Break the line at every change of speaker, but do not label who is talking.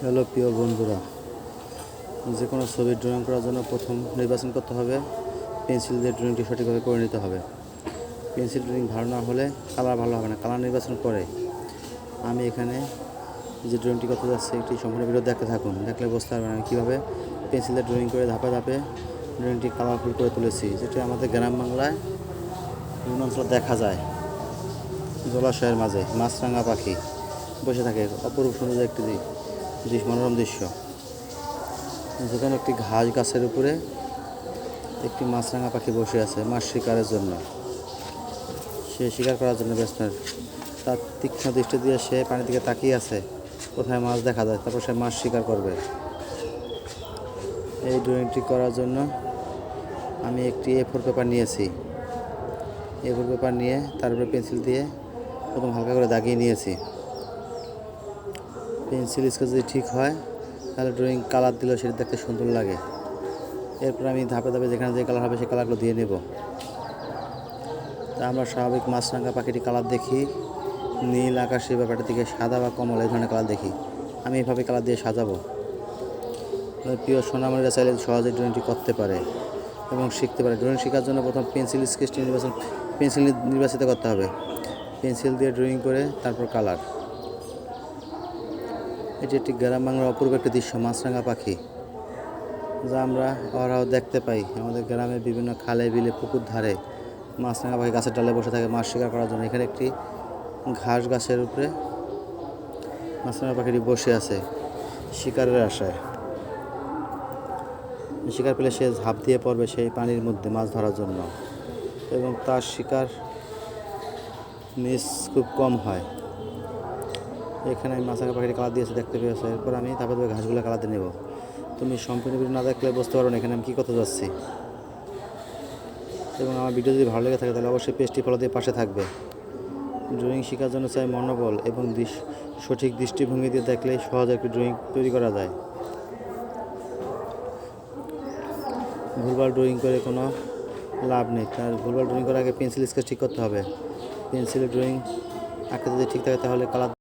Hello, প্রিয় বন্ধুরা। যে কোনো ছবির ড্রয়িং করার জন্য প্রথম নির্বাচন করতে হবে। পেন্সিল দিয়ে ড্রয়িংটি সঠিকভাবে করে নিতে হবে। পেন্সিল ড্রয়িং ভালো না হলে কালার ভালো হবে না। কালার নির্বাচন করে। আমি এখানে যে ড্রয়িংটি করতে যাচ্ছি একটি সম্পূর্ণ ভিডিও দেখতে থাকুন। দেখলে বুঝতে পারবেন আমি কীভাবে পেন্সিল দিয়ে ড্রয়িং করে ধাপে ধাপে ড্রয়িংটি কালারফুল করে তুলেছি। যেটি আমাদের গ্রাম বাংলায় বিভিন্ন অঞ্চলে দেখা যায়। জলাশয়ের মাঝে মাছরাঙা পাখি বসে থাকে। অপরূপ সুন্দর একটি দৃ- দৃশ্য মনোরম দৃশ্য। যেখানে একটি ঘাস গাছের উপরে একটি মাছরাঙা পাখি বসে আছে মাছ শিকারের জন্য। সে শিকার করার জন্য ব্যস্ত তার তীক্ষ্ণ দৃষ্টি দিয়ে সে পানির দিকে তাকিয়ে আছে। কোথায় মাছ দেখা যায়? তারপর সে মাছ শিকার করবে। এই ড্রয়িংটি করার জন্য আমি একটি এ ফোর পেপার নিয়েছি। এ ফোর পেপার নিয়ে তারপরে পেন্সিল দিয়ে প্রথম হালকা করে দাগিয়ে নিয়েছি। পেন্সিল স্কেচ যদি ঠিক হয়, তাহলে ড্রয়িং কালার দিলেও সেটা দেখতে সুন্দর লাগে। এরপর আমি ধাপে ধাপে যেখানে যে কালার হবে সেই কালারগুলো দিয়ে নেব। তা আমরা স্বাভাবিক মাছরাঙা পাখিটি কালার দেখি, নীল আকাশে ব্যাপারটা দিকে সাদা বা কমল এই ধরনের কালার দেখি। আমি এইভাবে কালার দিয়ে সাজাবো। প্রিয় সোনামণিরা চাইলে সহজে ড্রয়িংটি করতে পারে এবং শিখতে পারে। ড্রয়িং শেখার জন্য প্রথম পেন্সিল স্কেচটি নির্বাচন পেন্সিল নির্বাচিত করতে হবে। পেন্সিল দিয়ে ড্রয়িং করে তারপর কালার এটি একটি গ্রাম বাংলার অপূর্ব একটি দৃশ্য, মাছরাঙা পাখি, যা আমরা অহরহ দেখতে পাই। আমাদের গ্রামের বিভিন্ন খালে, বিলে, পুকুর ধারে মাছরাঙা পাখি গাছের ডালে বসে থাকে, মাছ শিকার করার জন্য। এখানে একটি ঘাস গাছের উপরে মাছরাঙা পাখিটি বসে আছে শিকারের আশায়। শিকার পেলে সে ঝাঁপ দিয়ে পড়বে সেই পানির মধ্যে মাছ ধরার জন্য এবং তার শিকার মিস খুব কম হয়। এখানে আমি মাছাকা পাখির কালার দিয়েছি, দেখতে পেয়েছ। এরপর আমি তারপর তবে ঘাসগুলো কালার দিয়ে নেব। তুমি সম্পূর্ণ ভিডিও না দেখলে বুঝতে পারো না এখানে আমি কী করতে যাচ্ছি। এবং আমার ভিডিও যদি ভালো লেগে থাকে তাহলে অবশ্যই পেজটি ফলো দিয়ে পাশে থাকবে। ড্রয়িং শেখার জন্য চাই মনোবল এবং সঠিক দৃষ্টিভঙ্গি দিয়ে দেখলেই সহজে একটি ড্রয়িং তৈরি করা যায়। ভুলভাল ড্রয়িং করে কোনো লাভ নেই। তার ভুলভাল ড্রয়িং করার আগে পেন্সিল স্কেচ ঠিক করতে হবে। পেন্সিলের ড্রয়িং আঁকতে যদি ঠিক থাকে তাহলে কালার